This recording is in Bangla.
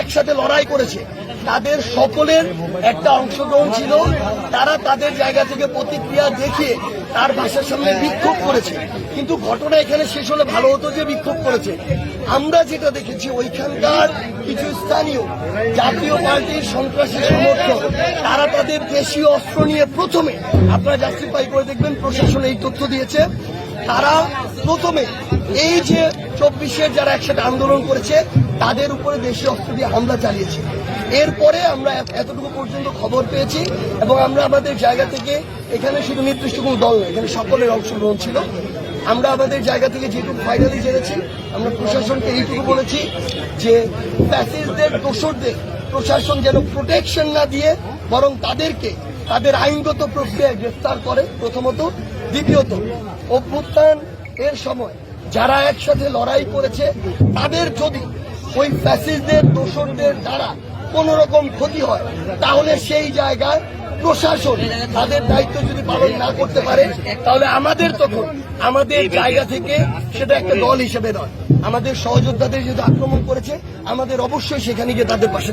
একসাথে লড়াই করেছে। তাদের সকলের একটা অংশগ্রহণ ছিল। তারা তাদের জায়গা থেকে প্রতিক্রিয়া দেখিয়ে তার বাসার সামনে বিক্ষোভ করেছে। কিন্তু ঘটনা এখানে শেষ হলে ভালো হতো যে বিক্ষোভ করেছে। আমরা যেটা দেখেছি, ওইখানকার কিছু স্থানীয় জাতীয় পার্টির সন্ত্রাসী সমর্থক, তারা তাদের দেশীয় অস্ত্র নিয়ে প্রথমে, আপনারা জাস্টিফাই করে দেখবেন, প্রশাসন এই তথ্য দিয়েছে, তারা প্রথমে এই যে চব্বিশের যারা একসাথে আন্দোলন করেছে, তাদের উপরে দেশীয় অস্ত্র দিয়ে হামলা চালিয়েছে। এরপরে আমরা এতটুকু পর্যন্ত খবর পেয়েছি এবং আমরা আমাদের জায়গা থেকে এখানে শুধু নির্দিষ্ট কোনো দল নয়, এখানে সকলের অংশগ্রহণ ছিল। আমরা আমাদের জায়গা থেকে যেটুকু ফাইনালি জেনেছি, আমরা প্রশাসনকে এইটুকু বলেছি যে প্যাসেজদের দোসরদের প্রশাসন যেন প্রোটেকশন না দিয়ে বরং তাদেরকে তাদের আইনগত প্রক্রিয়ায় গ্রেফতার করে প্রথমত। দ্বিতীয়ত, অভ্যুত্থান এর সময় যারা একসাথে লড়াই করেছে, তাদের যদি ওই ফ্যাসিস্টদের দোসরদের দ্বারা কোন রকম ক্ষতি হয়, তাহলে সেই জায়গায় প্রশাসন তাদের দায়িত্ব যদি পালন না করতে পারে, তাহলে আমাদের তখন আমাদের জায়গা থেকে সেটা একটা দল হিসেবে নয়। আমাদের সহযোদ্ধাদের যদি আক্রমণ করেছে, আমাদের অবশ্যই সেখানে গিয়ে তাদের পাশে